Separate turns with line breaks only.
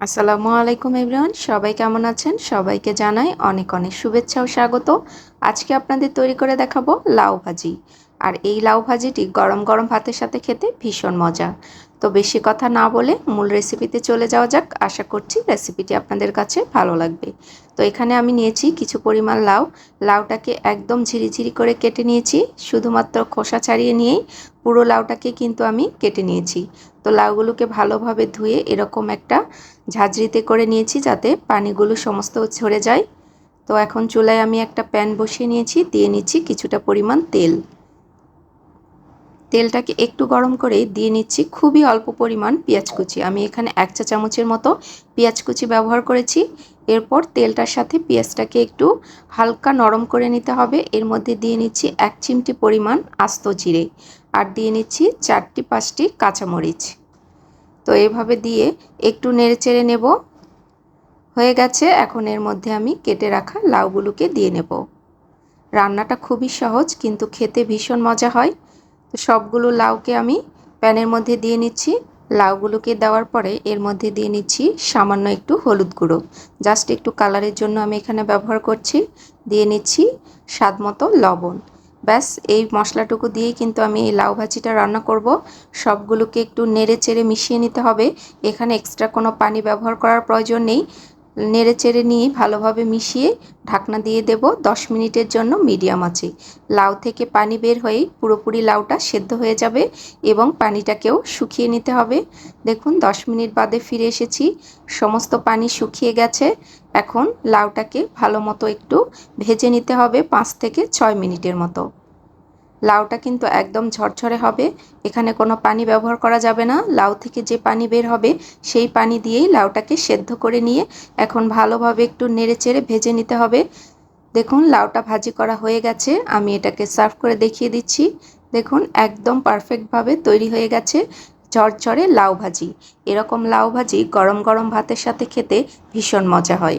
আসসালামু আলাইকুম এভরিওয়ান, সবাই কেমন আছেন? সবাইকে জানাই অনেক অনেক শুভেচ্ছা ও স্বাগত। আজকে আপনাদের তৈরি করে দেখাবো লাউ ভাজি। আর এই লাউ ভাজিটি গরম গরম ভাতের সাথে খেতে ভীষণ মজা। তো বেশি কথা না বলে মূল রেসিপিতে চলে যাওয়া যাক। আশা করছি রেসিপিটি আপনাদের কাছে ভালো লাগবে। তো এখানে আমি নিয়েছি কিছু পরিমাণ লাউ। লাউটাকে একদম ঝিরিঝিরি করে কেটে নিয়েছি। শুধুমাত্র খোসা ছাড়িয়ে নিয়েই পুরো লাউটাকে কিন্তু আমি কেটে নিয়েছি। তো লাউগুলোকে ভালোভাবে ধুয়ে এরকম একটা ঝাঁঝরিতে করে নিয়েছি যাতে পানিগুলো সমস্ত ঝরে যায়। তো এখন চুলায় আমি একটা প্যান বসিয়ে নিয়েছি। দিয়ে নিচ্ছি কিছুটা পরিমাণ তেল। তেলটাকে একটু গরম করে দিয়ে নিচ্ছি খুবই অল্প পরিমাণ পেঁয়াজ কুচি। আমি এখানে এক চা চামচের মতো পেঁয়াজ কুচি ব্যবহার করেছি। এরপর তেলটার সাথে পেঁয়াজটাকে একটু হালকা নরম করে নিতে হবে। এর মধ্যে দিয়ে নিচ্ছি এক চিমটি পরিমাণ আস্ত জিরে আর দিয়ে নিচ্ছি চারটি পাঁচটি কাঁচামরিচ। তো এভাবে দিয়ে একটু নেড়ে চেড়ে নেব। হয়ে গেছে, এখন এর মধ্যে আমি কেটে রাখা লাউগুলোকে দিয়ে নেব। রান্নাটা খুবই সহজ, কিন্তু খেতে ভীষণ মজা হয়। তো সবগুলো লাউকে আমি প্যানের মধ্যে দিয়ে নিচ্ছি। লাউগুলোকে দেওয়ার পরে এর মধ্যে দিয়ে নিচ্ছি সামান্য একটু হলুদ গুঁড়ো। জাস্ট একটু কালারের জন্য আমি এখানে ব্যবহার করছি। দিয়ে নিচ্ছি স্বাদ মতো লবণ। ব্যাস, এই মশলাটুকু দিয়েই কিন্তু আমি এই লাউ ভাজিটা রান্না করব। সবগুলোকে একটু নেড়ে চেড়ে মিশিয়ে নিতে হবে। এখানে এক্সট্রা কোনো পানি ব্যবহার করার প্রয়োজন নেই। নেড়ে চেড়ে নিয়ে ভালোভাবে মিশিয়ে ঢাকনা দিয়ে দেব দশ মিনিটের জন্য মিডিয়াম আছে লাউ থেকে পানি বের হয়েই পুরোপুরি লাউটা সেদ্ধ হয়ে যাবে এবং পানিটাকেও শুকিয়ে নিতে হবে। দেখুন, দশ মিনিট বাদে ফিরে এসেছি। সমস্ত পানি শুকিয়ে গেছে। এখন লাউটাকে ভালো মতো একটু ভেজে নিতে হবে পাঁচ থেকে ছয় মিনিটের মতো। লাউটা কিন্তু একদম ঝরঝরে হবে। এখানে কোনো পানি ব্যবহার করা যাবে না। লাউ থেকে যে পানি বের হবে, সেই পানি দিয়েই লাউটাকে সেদ্ধ করে নিয়ে এখন ভালোভাবে একটু নেড়ে চেড়ে ভেজে নিতে হবে। দেখুন, লাউটা ভাজি করা হয়ে গেছে। আমি এটাকে সার্ভ করে দেখিয়ে দিচ্ছি। দেখুন, একদম পারফেক্টভাবে তৈরি হয়ে গেছে ঝরঝরে লাউ ভাজি। এরকম লাউ ভাজি গরম গরম ভাতের সাথে খেতে ভীষণ মজা হয়।